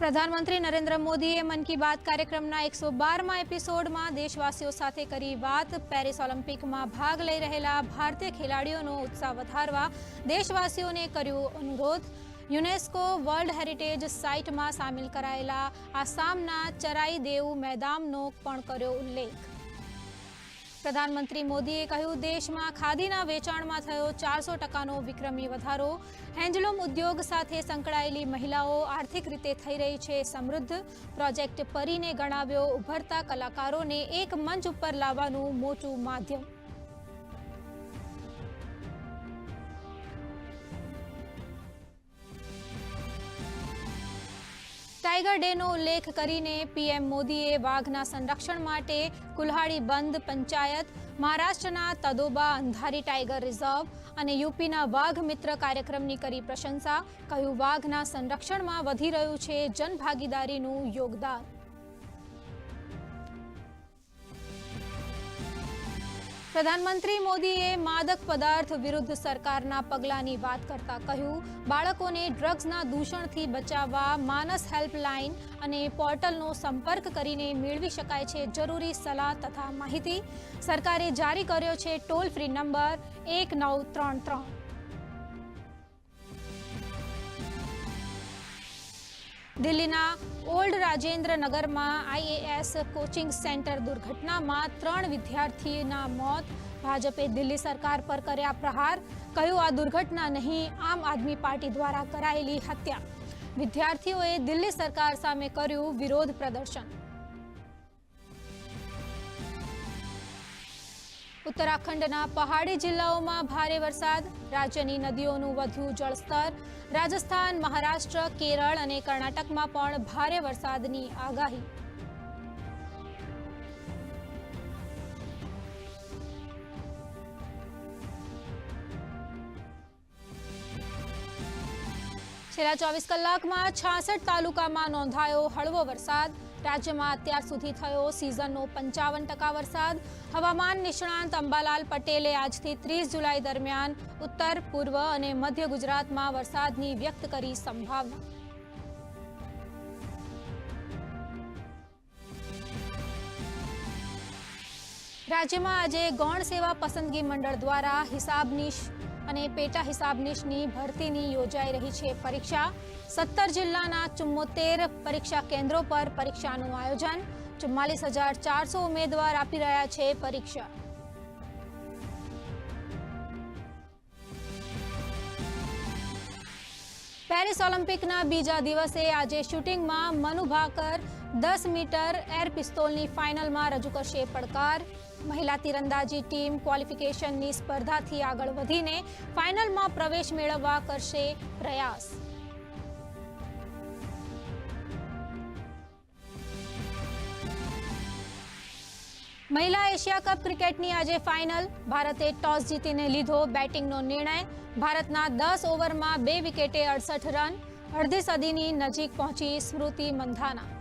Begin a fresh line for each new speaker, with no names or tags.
પ્રધાનમંત્રી નરેન્દ્ર મોદીએ મન કી બાત કાર્યક્રમના એકસો બારમાં એપિસોડમાં દેશવાસીઓ સાથે કરી વાત. પેરિસ ઓલિમ્પિકમાં ભાગ લઈ રહેલા ભારતીય ખેલાડીઓનો ઉત્સાહ વધારવા દેશવાસીઓને કર્યો અનુરોધ. યુનેસ્કો વર્લ્ડ હેરિટેજ સાઇટમાં સામેલ કરાયેલા આસામના ચરાઈ દેવ મેદાનનો પણ કર્યો ઉલ્લેખ. પ્રધાનમંત્રી મોદીએ કહ્યું, દેશમાં ખાદીના વેચાણમાં થયો ચારસો ટકાનો વિક્રમી વધારો. હેન્ડલૂમ ઉદ્યોગ સાથે સંકળાયેલી મહિલાઓ આર્થિક રીતે થઈ રહી છે સમૃદ્ધ. પ્રોજેક્ટ પરીને ગણાવ્યો ઉભરતા કલાકારોને એક મંચ ઉપર લાવવાનું મોટું માધ્યમ. ટાઈગર ડેનો ઉલ્લેખ કરીને પીએમ મોદીએ વાઘના સંરક્ષણ માટે કુલ્હાડી બંધ પંચાયત, મહારાષ્ટ્રના તદોબા અંધારી ટાઈગર રિઝર્વ અને યુપીના વાઘ મિત્ર કાર્યક્રમની કરી પ્રશંસા, કહ્યું વાઘના સંરક્ષણમાં વધી રહ્યું છે જનભાગીદારીનું યોગદાન. પ્રધાનમંત્રી મોદીએ માદક પદાર્થ વિરુદ્ધ સરકારના પગલાંની વાત કરતા કહ્યું, બાળકોને ડ્રગ્સના દૂષણથી બચાવવા માનસ હેલ્પલાઇન અને પોર્ટલનો સંપર્ક કરીને મેળવી શકાય છે જરૂરી સલાહ તથા માહિતી. સરકારે જારી કર્યો છે ટોલ ફ્રી નંબર એક નવ ત્રણ ત્રણ. દિલ્હીના ઓલ્ડ રાજેન્દ્ર નગરમાં આઈએએસ કોચિંગ સેન્ટર દુર્ઘટનામાં ત્રણ વિદ્યાર્થીના મોત. ભાજપે દિલ્હી સરકાર પર કર્યા પ્રહાર. કહ્યું, આ દુર્ઘટના નહીં, આમ આદમી પાર્ટી દ્વારા કરાયેલી હત્યા. વિદ્યાર્થીઓએ દિલ્હી સરકાર સામે કર્યું વિરોધ પ્રદર્શન. ઉત્તરાખંડના પહાડી જિલ્લાઓમાં ભારે વરસાદ, રાજ્યની નદીઓનું વધ્યું જળસ્તર, રાજસ્થાન, મહારાષ્ટ્ર, કેરળ અને કર્ણાટકમાં પણ ભારે વરસાદની આગાહી. છેલ્લા ચોવીસ કલાકમાં છાસઠ તાલુકામાં નોંધાયો હળવો વરસાદ. રાજ્યમાં અત્યાર સુધી થયો સિઝનનો પંચાવન ટકા વરસાદ. હવામાન નિષ્ણાંત અંબાલાલ પટેલે આજથી ત્રીસ જુલાઈ દરમિયાન ઉત્તર, પૂર્વ અને મધ્ય ગુજરાતમાં વરસાદની વ્યક્ત કરી સંભાવના. રાજ્યમાં આજે ગૌણ સેવા પસંદગી મંડળ દ્વારા હિસાબનીશ અને પેટા હિસાબનીશની ભરતીની યોજાઈ રહી છે પરીક્ષા. સત્તર જિલ્લાના ચુમ્મોતેર પરીક્ષા કેન્દ્રો પર પરીક્ષાનું આયોજન. ચુમ્માલીસ હજાર ચારસો ઉમેદવાર આપી રહ્યા છે પરીક્ષા. પેરિસ ઓલિમ્પિકના બીજા દિવસે આજે શૂટિંગમાં મનુ ભાકર દસ મીટર એર પિસ્તોલની ફાઇનલમાં રજૂ કરશે પડકાર. મહિલા તીરંદાજી ટીમ ક્વોલિફિકેશનની સ્પર્ધાથી આગળ વધીને ફાઇનલમાં પ્રવેશ મેળવવા કરશે પ્રયાસ. મહિલા એશિયા કપ ક્રિકેટની આજે ફાઇનલ. ભારતે ટોસ જીતીને લીધો બેટિંગનો નિર્ણય. ભારતના દસ ઓવરમાં બે વિકેટે અડસઠ રન. અડધી સદીની નજીક પહોંચી સ્મૃતિ મંધાના.